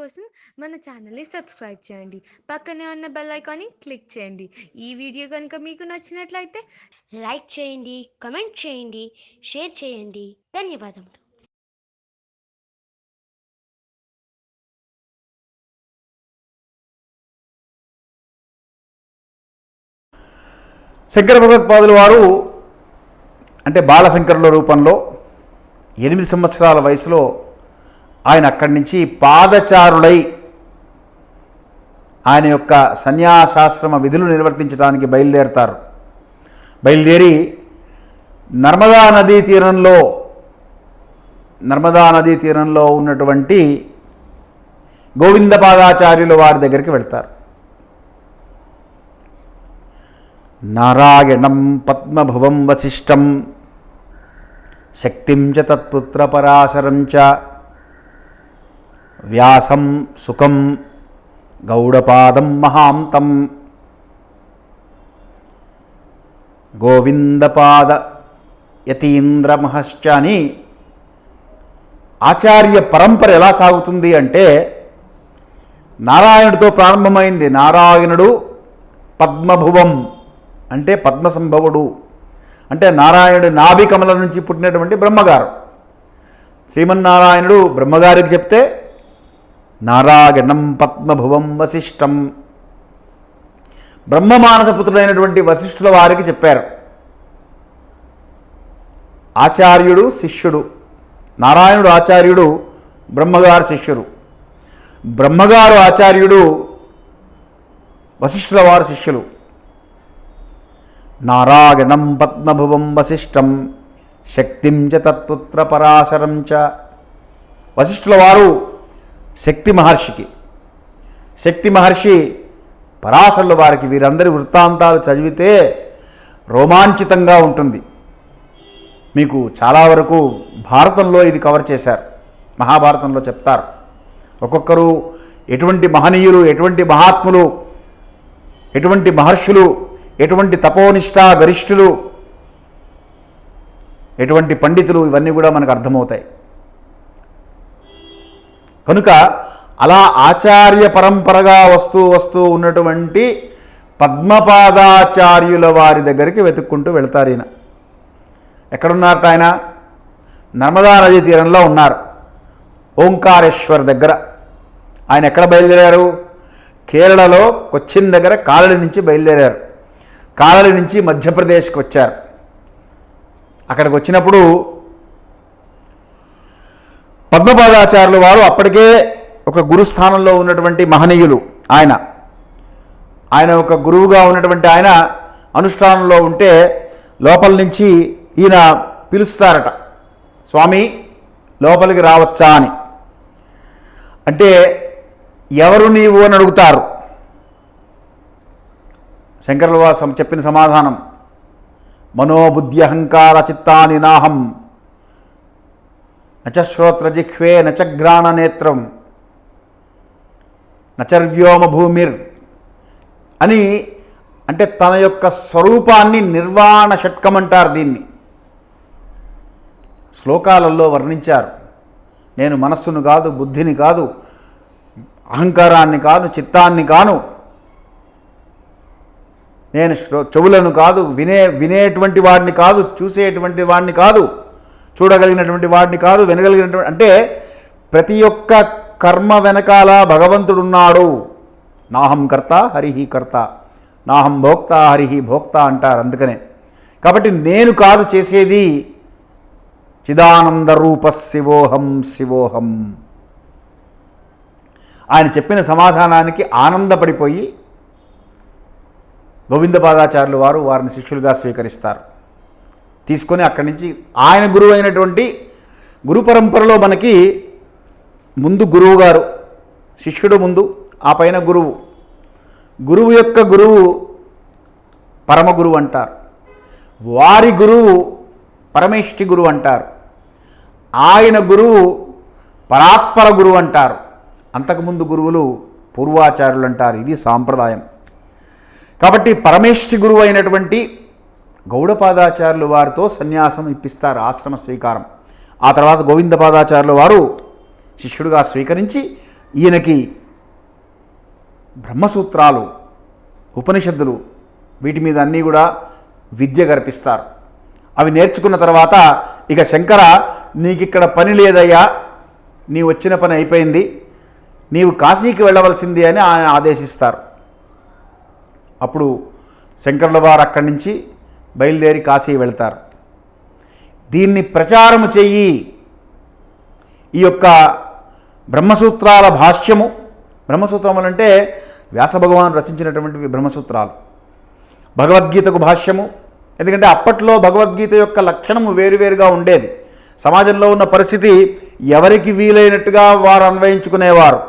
కోసం మన ఛానల్ని సబ్స్క్రైబ్ చేయండి. పక్కనే ఉన్న బెల్ ఐకాన్ని క్లిక్ చేయండి. ఈ వీడియో కనుక మీకు నచ్చినట్లయితే లైక్ చేయండి కమెంట్ చేయండి షేర్ చేయండి. ధన్యవాదములు. శంకర భగవత్పాదులు వారు అంటే బాలశంకరుల రూపంలో ఎనిమిది సంవత్సరాల వయసులో ఆయన అక్కడి నుంచి పాదచారులై ఆయన యొక్క సన్యాసాశ్రమ విధులు నిర్వర్తించడానికి బయలుదేరతారు. బయలుదేరి నర్మదా నదీ తీరంలో నర్మదా నదీ తీరంలో ఉన్నటువంటి గోవిందపాదాచార్యులు వారి దగ్గరికి వెళ్తారు. నారాయణం పద్మభువం వశిష్టం శక్తిం చ తత్పుత్రపరాశరం చ వ్యాసం సుఖం గౌడపాదం మహాంతం. గోవిందపాద యతీంద్రమహశ్చ అని ఆచార్య పరంపర ఎలా సాగుతుంది అంటే నారాయణుడితో ప్రారంభమైంది నారాయణుడు పద్మభువం అంటే పద్మసంభవుడు. అంటే నారాయణుడు నాభికమల నుంచి పుట్టినటువంటి బ్రహ్మగారు. శ్రీమన్నారాయణుడు బ్రహ్మగారికి చెప్తే నారాయణం పద్మభువం వశిష్టం. బ్రహ్మమానసపుత్రుడైనటువంటి వశిష్ఠుల వారికి చెప్పారు. ఆచార్యుడు శిష్యుడు నారాయణుడు ఆచార్యుడు బ్రహ్మగారు శిష్యుడు. బ్రహ్మగారు ఆచార్యుడు వశిష్ఠుల వారు శిష్యులు. నారాయణం పద్మభువం వశిష్టం శక్తిం చ తత్పుత్ర పరాశరం చ. వశిష్ఠుల వారు శక్తి మహర్షికి. శక్తి మహర్షి పరాశరుల వారికి వీరందరి వృత్తాంతాలు చదివితే రోమాంచితంగా ఉంటుంది. మీకు చాలా వరకు భారతంలో ఇది కవర్ చేశారు. మహాభారతంలో చెప్తారు. ఒక్కొక్కరు ఎటువంటి మహనీయులు ఎటువంటి మహాత్ములు ఎటువంటి మహర్షులు ఎటువంటి తపోనిష్ట గరిష్ఠులు ఎటువంటి పండితులు ఇవన్నీ కూడా మనకు అర్థమవుతాయి. కనుక అలా ఆచార్య పరంపరగా వస్తూ వస్తూ ఉన్నటువంటి పద్మపాదాచార్యుల వారి దగ్గరికి వెతుక్కుంటూ వెళ్తారు ఈయన. ఎక్కడున్నారట ఆయన? నర్మదా నదీ తీరంలో ఉన్నారు. ఓంకారేశ్వర్ దగ్గర. ఆయన ఎక్కడ బయలుదేరారు? కేరళలో కొచ్చిన్ దగ్గర కాలడి నుంచి బయలుదేరారు. కాలడి నుంచి మధ్యప్రదేశ్కి వచ్చారు. అక్కడికి వచ్చినప్పుడు పద్మపాదాచార్యులు వారు అప్పటికే ఒక గురుస్థానంలో ఉన్నటువంటి మహనీయులు ఆయన. ఆయన ఒక గురువుగా ఉన్నటువంటి ఆయన అనుష్ఠానంలో ఉంటే లోపల నుంచి ఈయన పిలుస్తారట స్వామి లోపలికి రావచ్చా అని. అంటే ఎవరు నీవు అని అడుగుతారు. శంకరుల వారు చెప్పిన సమాధానం మనోబుద్ధి అహంకార చిత్తాని నాహం నచ శ్రోత్రజిహ్వే నచ గ్రాణ నేత్రం నచర్వ్యోమ భూమిర్ అని అంటే తన యొక్క స్వరూపాన్ని నిర్వాణ షట్కం అంటారు దీన్ని. శ్లోకాలలో వర్ణించారు. నేను మనస్సును కాదు బుద్ధిని కాదు అహంకారాన్ని కాదు చిత్తాన్ని కాను. నేను చెవులను కాదు వినే వినేటువంటి వాడిని కాదు చూసేటువంటి వాడిని కాదు. చూడగలిగినటువంటి వాడిని కాదు వినగలిగినటువంటి అంటే ప్రతి ఒక్క కర్మ వెనకాల భగవంతుడున్నాడు. నాహం కర్త హరిహి కర్త. నాహం భోక్త హరిహి భోక్త అంటారు అందుకనే. కాబట్టి నేను కాదు చేసేది చిదానంద రూప శివోహం శివోహం. ఆయన చెప్పిన సమాధానానికి ఆనందపడిపోయి గోవిందపాదాచార్యులు వారు వారిని శిష్యులుగా స్వీకరిస్తారు. తీసుకొని అక్కడి నుంచి ఆయన గురువు అయినటువంటి గురు పరంపరలో మనకి ముందు గురువు గారు శిష్యుడు ముందు ఆ పైన గురువు. గురువు యొక్క గురువు పరమ గురువు అంటారు. వారి గురువు పరమేష్టి గురువు అంటారు. ఆయన గురువు పరాత్పర గురువు అంటారు. అంతకుముందు గురువులు పూర్వాచార్యులు అంటారు. ఇది సాంప్రదాయం. కాబట్టి పరమేష్టి గురువు అయినటువంటి గౌడపాదాచార్యులు వారితో సన్యాసం ఇప్పిస్తారు ఆశ్రమ స్వీకారం. ఆ తర్వాత గోవిందపాదాచార్యులు వారు శిష్యుడిగా స్వీకరించి ఈయనకి బ్రహ్మసూత్రాలు ఉపనిషత్తులు వీటి మీద అన్నీ కూడా విద్య గర్పిస్తారు. అవి నేర్చుకున్న తర్వాత ఇక శంకర నీకు ఇక్కడ పని లేదయ్యా నీ వచ్చిన పని అయిపోయింది నీవు కాశీకి వెళ్ళవలసింది అని ఆయన ఆదేశిస్తారు. అప్పుడు శంకర్ల వారు అక్కడి నుంచి బయలుదేరి కాశీ వెళ్తారు. దీన్ని ప్రచారము చెయ్యి ఈ యొక్క బ్రహ్మసూత్రాల భాష్యము. బ్రహ్మసూత్రములు అంటే వ్యాసభగవాన్ రచించినటువంటి బ్రహ్మసూత్రాలు. భగవద్గీతకు భాష్యము. ఎందుకంటే అప్పట్లో భగవద్గీత యొక్క లక్షణము వేరువేరుగా ఉండేది. సమాజంలో ఉన్న పరిస్థితి ఎవరికి వీలైనట్టుగా వారు అన్వయించుకునేవారు.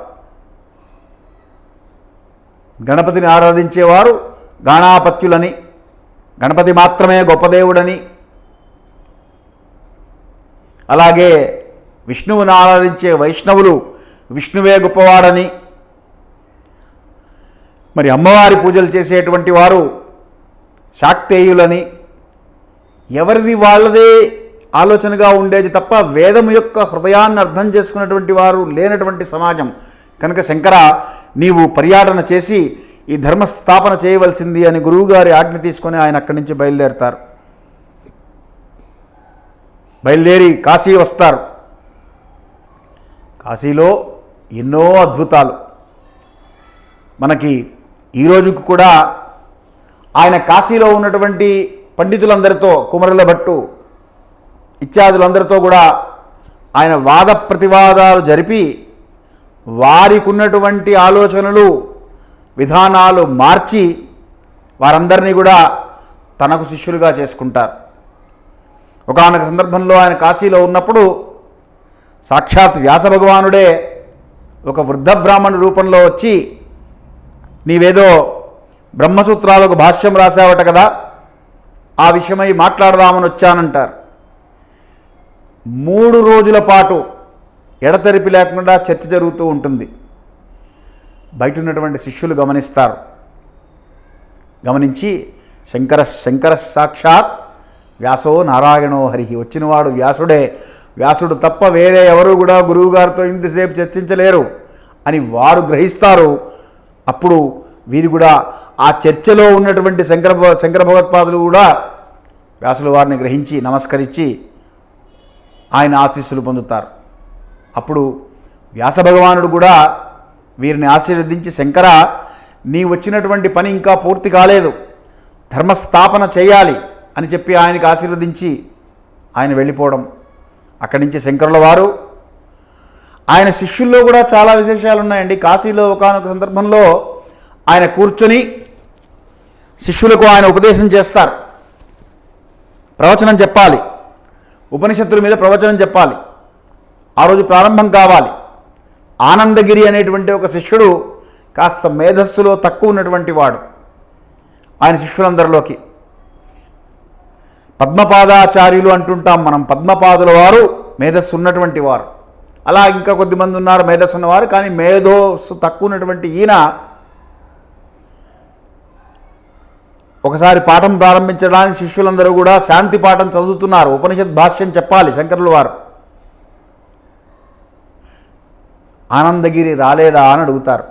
గణపతిని ఆరాధించేవారు గాణాపత్యులని గణపతి మాత్రమే గొప్ప దేవుడని. అలాగే విష్ణువును ఆరాధించే వైష్ణవులు విష్ణువే గొప్పవాడని. మరి అమ్మవారి పూజలు చేసేటువంటి వారు శాక్తేయులని. ఎవరిది వాళ్ళదే ఆలోచనగా ఉండేది తప్ప వేదము యొక్క హృదయాన్ని అర్థం చేసుకున్నటువంటి వారు లేనటువంటి సమాజం. కనుక శంకర నీవు పర్యాటన చేసి ఈ ధర్మస్థాపన చేయవలసింది అని గురువుగారి ఆజ్ఞ తీసుకొని ఆయన అక్కడి నుంచి బయలుదేరుతారు. బయలుదేరి కాశీ వస్తారు. కాశీలో ఎన్నో అద్భుతాలు. మనకి ఈ రోజుకు కూడా ఆయన కాశీలో ఉన్నటువంటి పండితులందరితో కుమరుల భట్టు ఇత్యాదులందరితో కూడా ఆయన వాద ప్రతివాదాలు జరిపి వారికి ఉన్నటువంటి ఆలోచనలు విధానాలు మార్చి వారందరినీ కూడా తనకు శిష్యులుగా చేసుకుంటారు. ఒకనొక సందర్భంలో ఆయన కాశీలో ఉన్నప్పుడు సాక్షాత్ వ్యాస భగవానుడే ఒక వృద్ధ బ్రాహ్మణు రూపంలో వచ్చి నీవేదో బ్రహ్మసూత్రాలకు భాష్యం రాసావట కదా ఆ విషయమై మాట్లాడదామని వచ్చానంటారు. మూడు రోజుల పాటు ఎడతెరిపి లేకుండా చర్చ జరుగుతూ ఉంటుంది. బయట ఉన్నటువంటి శిష్యులు గమనిస్తారు. గమనించి శంకర శంకర సాక్షాత్ వ్యాసో నారాయణో హరిహి వచ్చినవాడు వ్యాసుడే. వ్యాసుడు తప్ప వేరే ఎవరు కూడా గురువుగారితో ఇంతసేపు చర్చించలేరు అని వారు గ్రహిస్తారు. అప్పుడు వీరు కూడా ఆ చర్చలో ఉన్నటువంటి శంకర శంకర భగవత్పాదులు కూడా వ్యాసుల వారిని గ్రహించి నమస్కరించి ఆయన ఆశీస్సులు పొందుతారు. అప్పుడు వ్యాస భగవానుడు కూడా వీరిని ఆశీర్వదించి శంకర నీ వచ్చినటువంటి పని ఇంకా పూర్తి కాలేదు. ధర్మస్థాపన చేయాలి అని చెప్పి ఆయనకు ఆశీర్వదించి ఆయన వెళ్ళిపోవడం. అక్కడి నుంచి శంకరుల వారు ఆయన శిష్యుల్లో కూడా చాలా విశేషాలు ఉన్నాయండి కాశీలో ఒకానొక సందర్భంలో ఆయన కూర్చొని శిష్యులకు ఆయన ఉపదేశం చేస్తారు. ప్రవచనం చెప్పాలి. ఉపనిషత్తుల మీద ప్రవచనం చెప్పాలి. ఆ రోజు ప్రారంభం కావాలి. ఆనందగిరి అనేటువంటి ఒక శిష్యుడు కాస్త మేధస్సులో తక్కువ ఉన్నటువంటి వాడు. ఆయన శిష్యులందరిలోకి పద్మపాదాచార్యులు అంటుంటాం మనం పద్మపాదుల వారు మేధస్సు ఉన్నటువంటి వారు. అలా ఇంకా కొద్దిమంది ఉన్నారు మేధస్సు ఉన్నవారు కానీ మేధస్సు తక్కువ ఉన్నటువంటి ఈయన ఒకసారి పాఠం ప్రారంభించడానికి శిష్యులందరూ కూడా శాంతి పాఠం చదువుతున్నారు. ఉపనిషత్ భాష్యం చెప్పాలి శంకరుల వారు. ఆనందగిరి రాలేదా అని అడుగుతారు.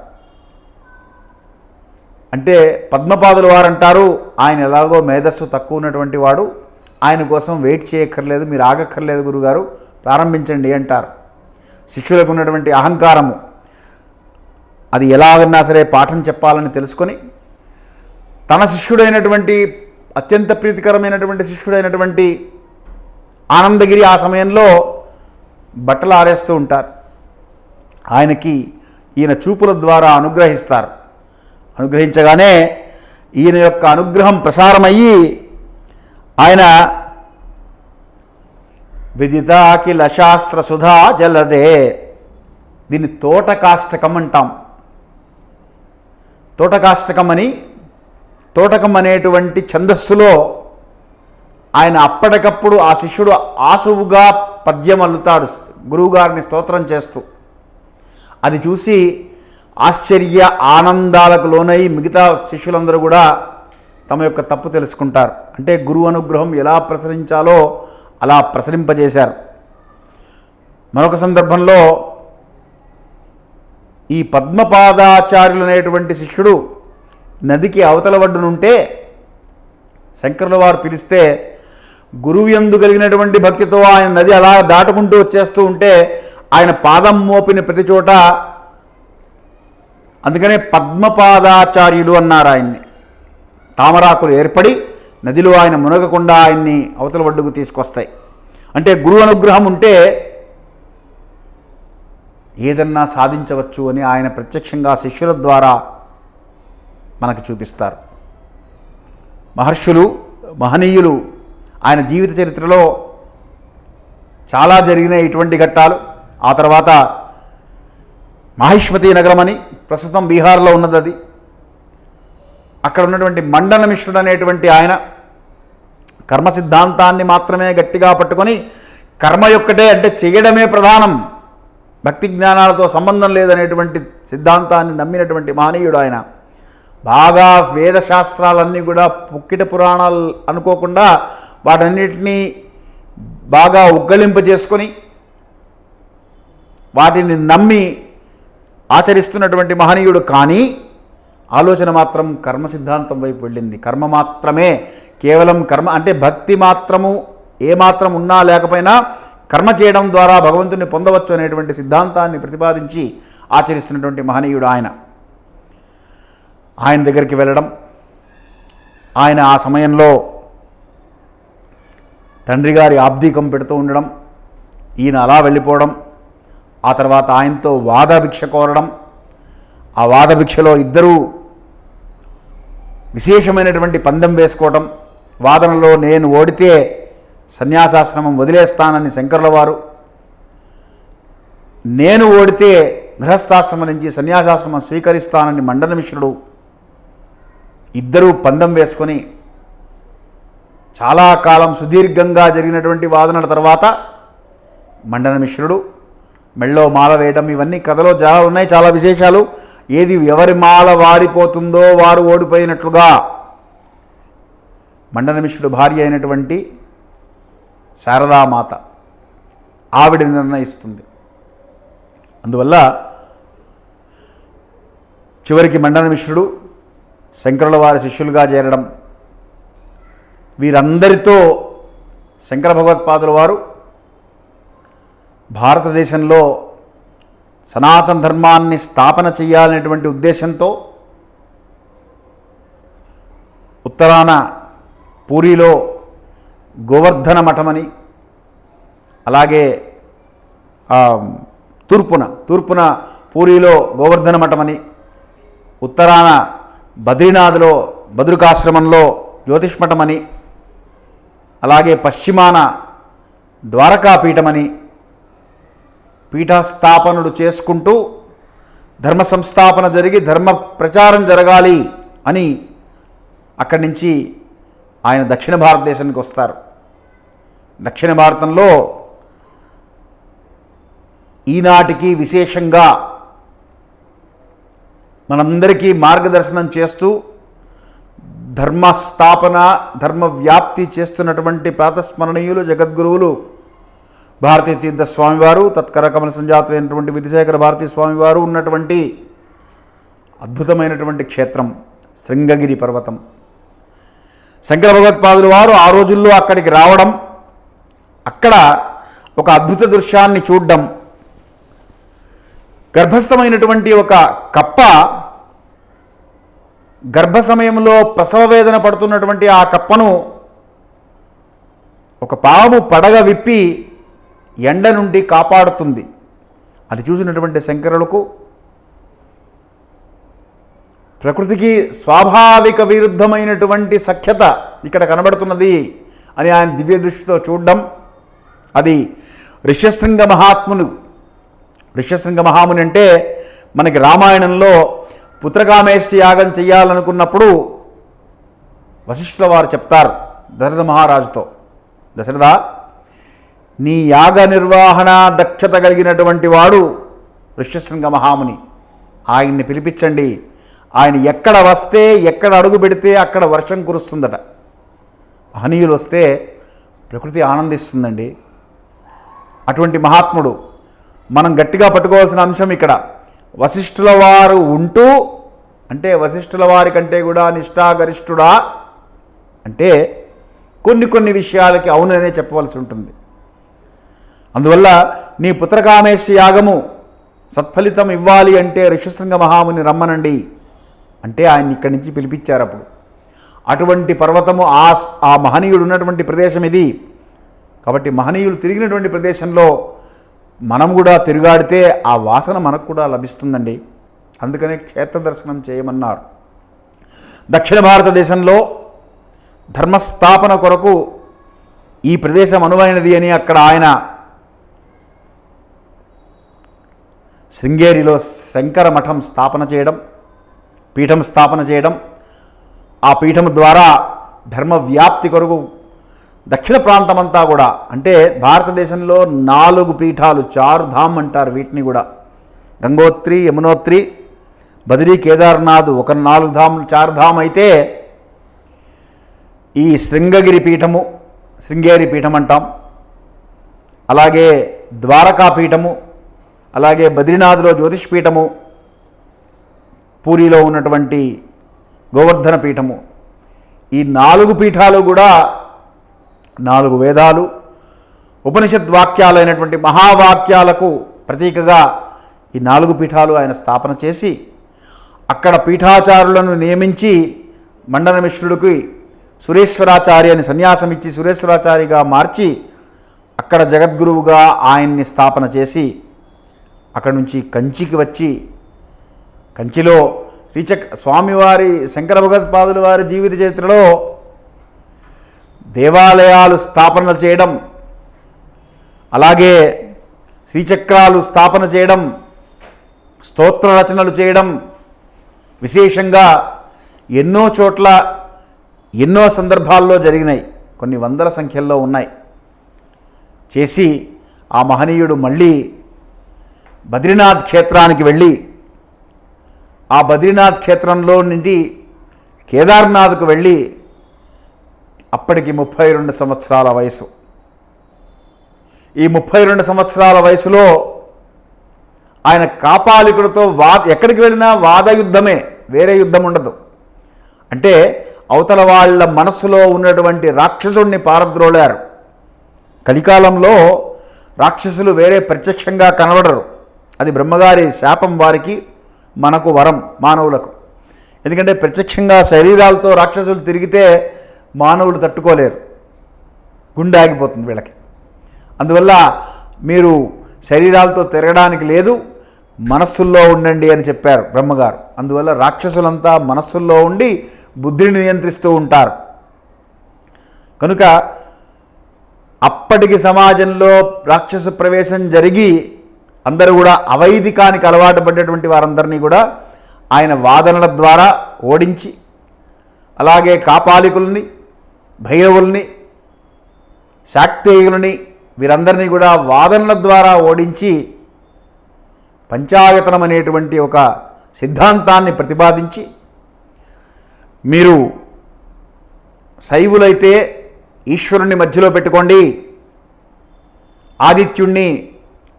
అంటే పద్మపాదుల వారు అంటారు ఆయన ఎలాగో మేధస్సు తక్కువ ఉన్నటువంటి వాడు ఆయన కోసం వెయిట్ చేయక్కర్లేదు మీరు ఆగక్కర్లేదు గురుగారు ప్రారంభించండి అంటారు. శిష్యులకు ఉన్నటువంటి అహంకారము అది ఎలాగన్నా సరే పాఠం చెప్పాలని తెలుసుకొని తన శిష్యుడైనటువంటి అత్యంత ప్రీతికరమైనటువంటి శిష్యుడైనటువంటి ఆనందగిరి ఆ సమయంలో బట్టలు ఆరేస్తూ ఉంటారు. ఆయనకి ఈయన చూపుల ద్వారా అనుగ్రహిస్తారు. అనుగ్రహించగానే ఈయన యొక్క అనుగ్రహం ప్రసారమయ్యి ఆయన విదితాకిల శాస్త్ర సుధా జలదే. దీన్ని తోటకాష్టకం అంటాం. తోటకాష్టకం అని తోటకం అనేటువంటి ఛందస్సులో ఆయన అప్పటికప్పుడు ఆ శిష్యుడు ఆసువుగా పద్యం అల్లుతాడు గురువుగారిని స్తోత్రం చేస్తూ. అది చూసి ఆశ్చర్య ఆనందాలకు లోనై మిగతా శిష్యులందరూ కూడా తమ యొక్క తప్పు తెలుసుకుంటారు. అంటే గురువు అనుగ్రహం ఎలా ప్రసరించాలో అలా ప్రసరింపజేశారు. మరొక సందర్భంలో ఈ పద్మపాదాచార్యులు అనేటువంటి శిష్యుడు నదికి అవతల వడ్డునుంటే శంకరుల వారు పిలిస్తే గురువు ఎందు కలిగినటువంటి భక్తితో ఆయన నది అలా దాటుకుంటూ వచ్చేస్తూ ఉంటే ఆయన పాదం మోపిన ప్రతి చోట అందుకనే పద్మపాదాచార్యులు అన్నారు ఆయన్ని. తామరాకులు ఏర్పడి నదిలో ఆయన మునగకుండా ఆయన్ని అవతల ఒడ్డుకు తీసుకొస్తాయి. అంటే గురువు అనుగ్రహం ఉంటే ఏదన్నా సాధించవచ్చు అని ఆయన ప్రత్యక్షంగా శిష్యుల ద్వారా మనకు చూపిస్తారు. మహర్షులు మహనీయులు ఆయన జీవిత చరిత్రలో చాలా జరిగిన ఇటువంటి ఘట్టాలు. ఆ తర్వాత మహేష్మతి నగరం అని ప్రస్తుతం బీహార్లో ఉన్నది అది. అక్కడ ఉన్నటువంటి మండన మిశ్రుడు అనేటువంటి ఆయన కర్మ సిద్ధాంతాన్ని మాత్రమే గట్టిగా పట్టుకొని కర్మ యొక్కటే అంటే చేయడమే ప్రధానం. భక్తి జ్ఞానాలతో సంబంధం లేదనేటువంటి సిద్ధాంతాన్ని నమ్మినటువంటి మహనీయుడు ఆయన. బాగా వేదశాస్త్రాలన్నీ కూడా పుక్కిట పురాణాలు అనుకోకుండా వాటన్నిటినీ బాగా ఉగ్గలింప చేసుకొని వాటిని నమ్మి ఆచరిస్తున్నటువంటి మహనీయుడు కానీ ఆలోచన మాత్రం కర్మ సిద్ధాంతం వైపు వెళ్ళింది. కర్మ మాత్రమే కేవలం కర్మ అంటే భక్తి మాత్రము ఏమాత్రం ఉన్నా లేకపోయినా కర్మ చేయడం ద్వారా భగవంతుని పొందవచ్చు అనేటువంటి సిద్ధాంతాన్ని ప్రతిపాదించి ఆచరిస్తున్నటువంటి మహనీయుడు ఆయన. ఆయన దగ్గరికి వెళ్ళడం ఆయన ఆ సమయంలో తండ్రి గారి ఆబ్దీకం పెడుతూ ఉండడం ఈయన అలా వెళ్ళిపోవడం ఆ తర్వాత ఆయనతో వాదభిక్ష కోరడం ఆ వాదభిక్షలో ఇద్దరూ విశేషమైనటువంటి పందెం వేసుకోవటం వాదనలో నేను ఓడితే సన్యాసాశ్రమం వదిలేస్తానని శంకరుల వారు నేను ఓడితే గృహస్థాశ్రమం నుంచి సన్యాసాశ్రమం స్వీకరిస్తానని మండన మిశ్రుడు ఇద్దరూ పందెం వేసుకొని చాలా కాలం సుదీర్ఘంగా జరిగినటువంటి వాదనల తర్వాత మండన మిశ్రుడు మెళ్ళో మాల వేయడం ఇవన్నీ కథలో చాలా ఉన్నాయి చాలా విశేషాలు. ఏది ఎవరి మాల వారిపోతుందో వారు ఓడిపోయినట్లుగా. మండనమిశ్రుడు భార్య అయినటువంటి శారదామాత ఆవిడ నిర్ణయిస్తుంది. అందువల్ల చివరికి మండనమిశ్రుడు శంకరుల వారి శిష్యులుగా చేరడం. వీరందరితో శంకర భగవత్పాదుల వారు భారతదేశంలో సనాతన ధర్మాన్ని స్థాపన చేయాలనేటువంటి ఉద్దేశంతో ఉత్తరాన పూరిలో గోవర్ధన మఠమని అలాగే తూర్పున తూర్పున పూరిలో గోవర్ధన మఠమని ఉత్తరాన బద్రీనాథ్లో బద్రికాశ్రమంలో జ్యోతిష్మఠమని అలాగే పశ్చిమాన ద్వారకాపీఠమని పీఠస్థాపనలు చేసుకుంటూ ధర్మ సంస్థాపన జరిగి ధర్మ ప్రచారం జరగాలి అని అక్కడి నుంచి ఆయన దక్షిణ భారతదేశానికి వస్తారు. దక్షిణ భారతంలో ఈనాటికి విశేషంగా మనందరికీ మార్గదర్శనం చేస్తూ ధర్మ స్థాపన ధర్మ వ్యాప్తి చేస్తున్నటువంటి ప్రాతస్మరణీయులు జగద్గురువులు భారతీ తీర్థ స్వామివారు తత్కర కమల సంజాతులైనటువంటి విధిశేఖర భారతీ స్వామివారు ఉన్నటువంటి అద్భుతమైనటువంటి క్షేత్రం శృంగగిరి పర్వతం. శంకర భగవత్పాదులు వారు ఆ రోజుల్లో అక్కడికి రావడం అక్కడ ఒక అద్భుత దృశ్యాన్ని చూడడం గర్భస్థమైనటువంటి ఒక కప్ప గర్భ సమయంలో ప్రసవ వేదన పడుతున్నటువంటి ఆ కప్పను ఒక పాము పడగ విప్పి ఎండ నుండి కాపాడుతుంది. అది చూసినటువంటి శంకరులకు ప్రకృతికి స్వాభావిక విరుద్ధమైనటువంటి సఖ్యత ఇక్కడ కనబడుతున్నది అని ఆయన దివ్య దృష్టితో చూడడం. అది ఋష్యశృంగ మహాత్మును ఋష్యశృంగ మహాముని అంటే మనకి రామాయణంలో పుత్రకామేష్టి యాగం చేయాలనుకున్నప్పుడు వశిష్ఠుల వారు చెప్తారు దశరథ మహారాజుతో. దశరథ నీ యాగ నిర్వహణ దక్షత కలిగినటువంటి వాడు ఋష్యశృంగ మహాముని. ఆయన్ని పిలిపించండి. ఆయన ఎక్కడ వస్తే ఎక్కడ అడుగు పెడితే అక్కడ వర్షం కురుస్తుందట. మహనీయులు వస్తే ప్రకృతి ఆనందిస్తుందండి. అటువంటి మహాత్ముడు మనం గట్టిగా పట్టుకోవాల్సిన అంశం ఇక్కడ. వశిష్ఠుల వారు ఉంటూ అంటే వశిష్ఠుల వారి కంటే కూడా నిష్ఠాగరిష్ఠుడా అంటే కొన్ని కొన్ని విషయాలకి అవుననే చెప్పవలసి ఉంటుంది. అందువల్ల నీ పుత్రకామేష్టి యాగము సత్ఫలితం ఇవ్వాలి అంటే ఋషశృంగ మహాముని రమ్మనండి అంటే ఆయన్ని ఇక్కడి నుంచి పిలిపించారు అప్పుడు. అటువంటి పర్వతము ఆ ఆ మహనీయుడు ఉన్నటువంటి ప్రదేశం ఇది. కాబట్టి మహనీయులు తిరిగినటువంటి ప్రదేశంలో మనం కూడా తిరుగాడితే ఆ వాసన మనకు కూడా లభిస్తుందండి. అందుకనే క్షేత్ర దర్శనం చేయమన్నారు. దక్షిణ భారతదేశంలో ధర్మస్థాపన కొరకు ఈ ప్రదేశం అనువైనది అని అక్కడ ఆయన శృంగేరిలో శంకర మఠం స్థాపన చేయడం పీఠం స్థాపన చేయడం ఆ పీఠం ద్వారా ధర్మ వ్యాప్తి కొరకు దక్షిణ ప్రాంతమంతా కూడా అంటే భారతదేశంలో నాలుగు పీఠాలు చారుధామ్ అంటారు వీటిని కూడా. గంగోత్రి యమునోత్రి బదిరీ కేదార్నాథ్ ఒక నాలుగు ధాములు చారుధామ్ అయితే ఈ శృంగగిరి పీఠము శృంగేరి పీఠం అంటాం. అలాగే ద్వారకా పీఠము అలాగే బద్రీనాథ్లో జ్యోతిష్ పీఠము పూరిలో ఉన్నటువంటి గోవర్ధన పీఠము. ఈ నాలుగు పీఠాలు కూడా నాలుగు వేదాలు ఉపనిషద్ వాక్యాలైనటువంటి మహావాక్యాలకు ప్రతీకగా ఈ నాలుగు పీఠాలు ఆయన స్థాపన చేసి అక్కడ పీఠాచారులను నియమించి మండన మిశ్రుడికి సురేశ్వరాచార్య అని సన్యాసం ఇచ్చి సురేశ్వరాచారిగా మార్చి అక్కడ జగద్గురువుగా ఆయన్ని స్థాపన చేసి అక్కడి నుంచి కంచికి వచ్చి కంచిలో శ్రీచక్ స్వామివారి శంకర భగవత్పాదుల వారి జీవిత చరిత్రలో దేవాలయాలు స్థాపనలు చేయడం అలాగే శ్రీచక్రాలు స్థాపన చేయడం స్తోత్ర రచనలు చేయడం విశేషంగా ఎన్నో చోట్ల ఎన్నో సందర్భాల్లో జరిగినాయి. కొన్ని వందల సంఖ్యల్లో ఉన్నాయి. చేసి ఆ మహనీయుడు మళ్ళీ బద్రీనాథ్ క్షేత్రానికి వెళ్ళి ఆ బద్రీనాథ్ క్షేత్రంలో నుండి కేదార్నాథ్కు వెళ్ళి అప్పటికి ముప్పై రెండు సంవత్సరాల వయసు. ఈ ముప్పై రెండు సంవత్సరాల వయసులో ఆయన కాపాలికుడితో వా ఎక్కడికి వెళ్ళినా వాద యుద్ధమే వేరే యుద్ధం ఉండదు. అంటే అవతల వాళ్ళ మనస్సులో ఉన్నటువంటి రాక్షసుణ్ణి పారద్రోలారు. కలికాలంలో రాక్షసులు వేరే ప్రత్యక్షంగా కనబడరు. అది బ్రహ్మగారి శాపం వారికి మనకు వరం మానవులకు. ఎందుకంటే ప్రత్యక్షంగా శరీరాలతో రాక్షసులు తిరిగితే మానవులు తట్టుకోలేరు. గుండె ఆగిపోతుంది వీళ్ళకి. అందువల్ల మీరు శరీరాలతో తిరగడానికి లేదు మనస్సుల్లో ఉండండి అని చెప్పారు బ్రహ్మగారు. అందువల్ల రాక్షసులంతా మనస్సుల్లో ఉండి బుద్ధిని నియంత్రిస్తూ ఉంటారు. కనుక అప్పటికి సమాజంలో రాక్షస ప్రవేశం జరిగి అందరూ కూడా అవైదికానికి అలవాటు పడ్డటువంటి వారందరినీ కూడా ఆయన వాదనల ద్వారా ఓడించి అలాగే కాపాలికుల్ని భైరవుల్ని శాక్తేయులని వీరందరినీ కూడా వాదనల ద్వారా ఓడించి పంచాయతనం అనేటువంటి ఒక సిద్ధాంతాన్ని ప్రతిపాదించి మీరు శైవులైతే ఈశ్వరుణ్ణి మధ్యలో పెట్టుకోండి ఆదిత్యుణ్ణి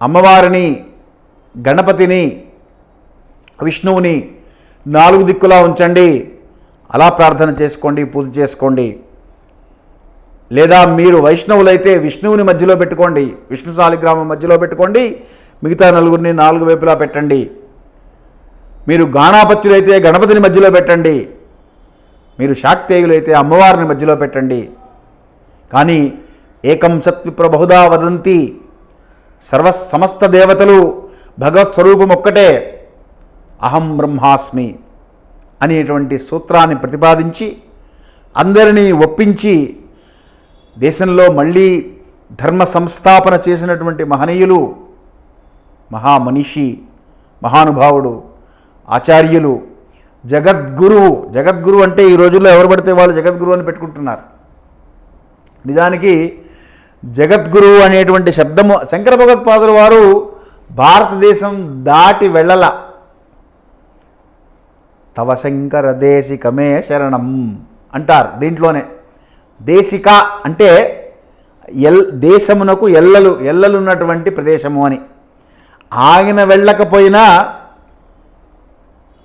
అమ్మవారిని గణపతిని విష్ణువుని నాలుగు దిక్కులా ఉంచండి. అలా ప్రార్థన చేసుకోండి పూజ చేసుకోండి. లేదా మీరు వైష్ణవులైతే విష్ణువుని మధ్యలో పెట్టుకోండి విష్ణు సాలిగ్రామం మధ్యలో పెట్టుకోండి మిగతా నలుగురిని నాలుగు వైపులా పెట్టండి. మీరు గాణాపత్యులైతే గణపతిని మధ్యలో పెట్టండి. మీరు శాక్తేయులైతే అమ్మవారిని మధ్యలో పెట్టండి. కానీ ఏకం సత్విప్ర బహుదా వదంతి సర్వ సమస్త దేవతలు భగవత్ స్వరూపం ఒక్కటే. అహం బ్రహ్మాస్మి అనేటువంటి సూత్రాన్ని ప్రతిపాదించి అందరినీ ఒప్పించి దేశంలో మళ్ళీ ధర్మ సంస్థాపన చేసినటువంటి మహనీయులు మహామనిషి మహానుభావుడు ఆచార్యులు జగద్గురువు జగద్గురు అంటే ఈ రోజుల్లో ఎవరు పడితే వాళ్ళు జగద్గురువు అని పెట్టుకుంటున్నారు. నిజానికి జగద్గురు అనేటువంటి శబ్దము. శంకర భగవత్పాదులు వారు భారతదేశం దాటి వెళ్ళల. తవ శంకర దేశికమే శరణం అంటారు దీంట్లోనే. దేశిక అంటే ఎల్ దేశమునకు ఎల్లలు ఎల్లలున్నటువంటి ప్రదేశము అని. ఆయన వెళ్ళకపోయినా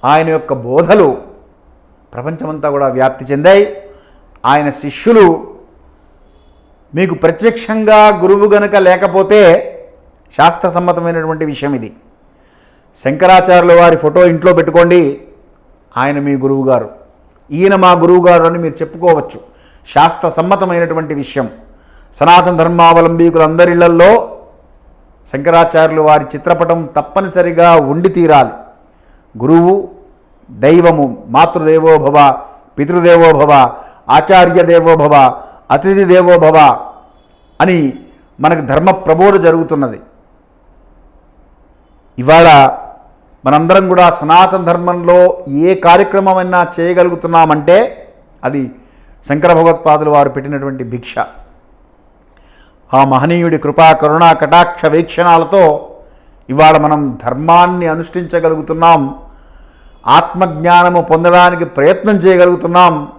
ఆయన యొక్క బోధలు ప్రపంచమంతా కూడా వ్యాప్తి చెందాయి. ఆయన శిష్యులు మీకు ప్రత్యక్షంగా గురువు గనుక లేకపోతే శాస్త్ర సమ్మతమైనటువంటి విషయం ఇది. శంకరాచార్యుల వారి ఫోటో ఇంట్లో పెట్టుకోండి. ఆయన మీ గురువుగారు. ఈయన మా గురువుగారు అని మీరు చెప్పుకోవచ్చు. శాస్త్ర సమ్మతమైనటువంటి విషయం. సనాతన ధర్మావలంబీకులందరిళ్ళల్లో శంకరాచార్యులు వారి చిత్రపటం తప్పనిసరిగా ఉండి తీరాలి. గురువు దైవము మాతృదేవోభవ పితృదేవోభవ పితృదేవో భవ ఆచార్య దేవోభవ అతిథి దేవో భవ అని మనకు ధర్మ ప్రబోధ జరుగుతున్నది. ఇవాళ మనందరం కూడా సనాతన ధర్మంలో ఏ కార్యక్రమమైనా చేయగలుగుతున్నామంటే అది శంకర భగవత్పాదులు వారు పెట్టినటువంటి భిక్ష. ఆ మహనీయుడి కృపా కరుణా కటాక్ష వీక్షణాలతో ఇవాళ మనం ధర్మాన్ని అనుష్ఠించగలుగుతున్నాం. ఆత్మజ్ఞానము పొందడానికి ప్రయత్నం చేయగలుగుతున్నాం.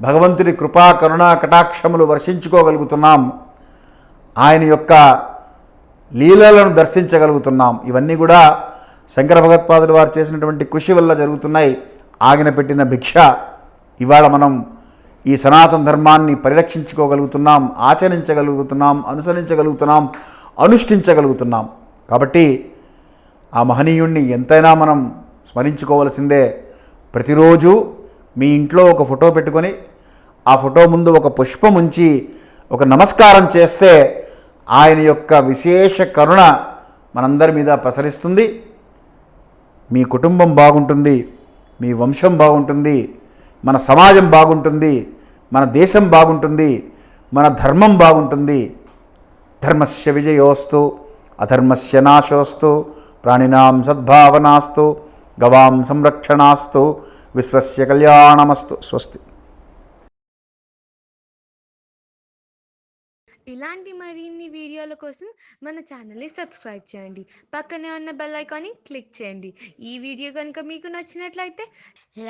భగవంతుడి కృపా కరుణా కటాక్షములు వర్షించుకోగలుగుతున్నాం. ఆయన యొక్క లీలలను దర్శించగలుగుతున్నాం. ఇవన్నీ కూడా శంకర భగవత్పాదులు వారు చేసినటువంటి కృషి వల్ల జరుగుతున్నాయి. ఆగిన పెట్టిన భిక్ష. ఇవాళ మనం ఈ సనాతన ధర్మాన్ని పరిరక్షించుకోగలుగుతున్నాం ఆచరించగలుగుతున్నాం అనుసరించగలుగుతున్నాం అనుష్ఠించగలుగుతున్నాం. కాబట్టి ఆ మహనీయుణ్ణి ఎంతైనా మనం స్మరించుకోవలసిందే. ప్రతిరోజు మీ ఇంట్లో ఒక ఫోటో పెట్టుకొని ఆ ఫోటో ముందు ఒక పుష్పం ఉంచి ఒక నమస్కారం చేస్తే ఆయన యొక్క విశేష కరుణ మనందరి మీద ప్రసరిస్తుంది. మీ కుటుంబం బాగుంటుంది మీ వంశం బాగుంటుంది మన సమాజం బాగుంటుంది మన దేశం బాగుంటుంది మన ధర్మం బాగుంటుంది. ధర్మస్య విజయోస్తు అధర్మస్య నాశోస్తు ప్రాణినాం సద్భావనాస్తు గవాం సంరక్షణాస్తు విశ్వస్య కళ్యాణమస్తు. స్వస్తి. ఇలాంటి మరిన్ని వీడియోల కోసం మన ఛానల్ని సబ్స్క్రైబ్ చేయండి. పక్కనే ఉన్న బెల్ ఐకాన్ని క్లిక్ చేయండి. ఈ వీడియో కనుక మీకు నచ్చినట్లయితే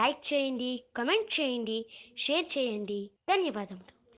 లైక్ చేయండి కమెంట్ చేయండి షేర్ చేయండి. ధన్యవాదములు.